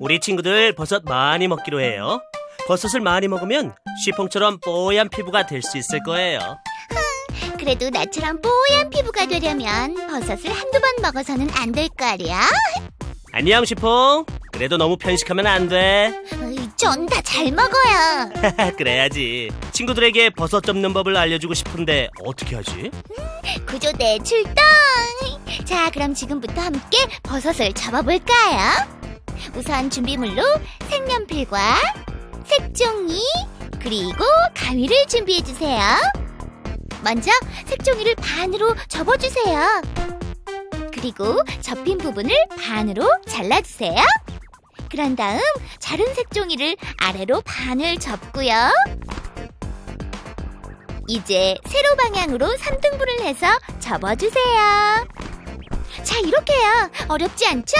우리 친구들 버섯 많이 먹기로 해요. 버섯을 많이 먹으면 쉬퐁처럼 뽀얀 피부가 될 수 있을 거예요. 그래도 나처럼 뽀얀 피부가 되려면 버섯을 한두 번 먹어서는 안 될 거야. 안녕 쉬퐁. 그래도 너무 편식하면 안 돼. 전 다 잘 먹어요. 그래야지. 친구들에게 버섯 접는 법을 알려주고 싶은데 어떻게 하지? 구조대 출동! 자, 그럼 지금부터 함께 버섯을 접어볼까요? 우선 준비물로 색연필과 색종이, 그리고 가위를 준비해주세요. 먼저 색종이를 반으로 접어주세요. 그리고 접힌 부분을 반으로 잘라주세요. 그런 다음 자른 색종이를 아래로 반을 접고요. 이제 세로 방향으로 3등분을 해서 접어주세요. 자, 이렇게요. 어렵지 않죠?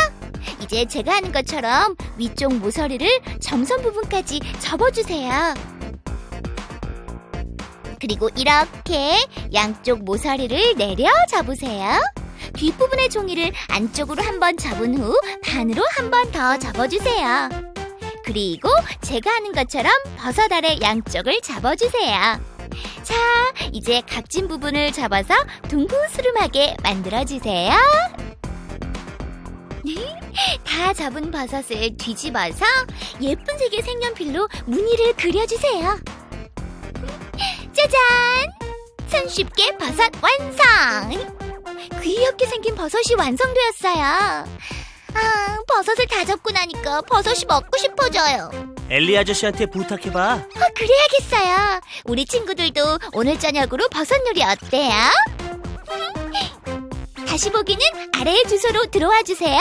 이제 제가 하는 것처럼 위쪽 모서리를 점선 부분까지 접어주세요. 그리고 이렇게 양쪽 모서리를 내려 접으세요. 뒷부분의 종이를 안쪽으로 한 번 접은 후 반으로 한 번 더 접어주세요. 그리고 제가 하는 것처럼 버섯 아래 양쪽을 접어주세요. 자, 이제 각진 부분을 접어서 둥그스름하게 만들어주세요. 다 접은 버섯을 뒤집어서 예쁜 색의 색연필로 무늬를 그려주세요. 짜잔! 손쉽게 버섯 완성! 귀엽게 생긴 버섯이 완성되었어요. 아, 버섯을 다 접고 나니까 버섯이 먹고 싶어져요. 엘리 아저씨한테 부탁해봐. 어, 그래야겠어요. 우리 친구들도 오늘 저녁으로 버섯 요리 어때요? 다시 보기는 아래의 주소로 들어와 주세요.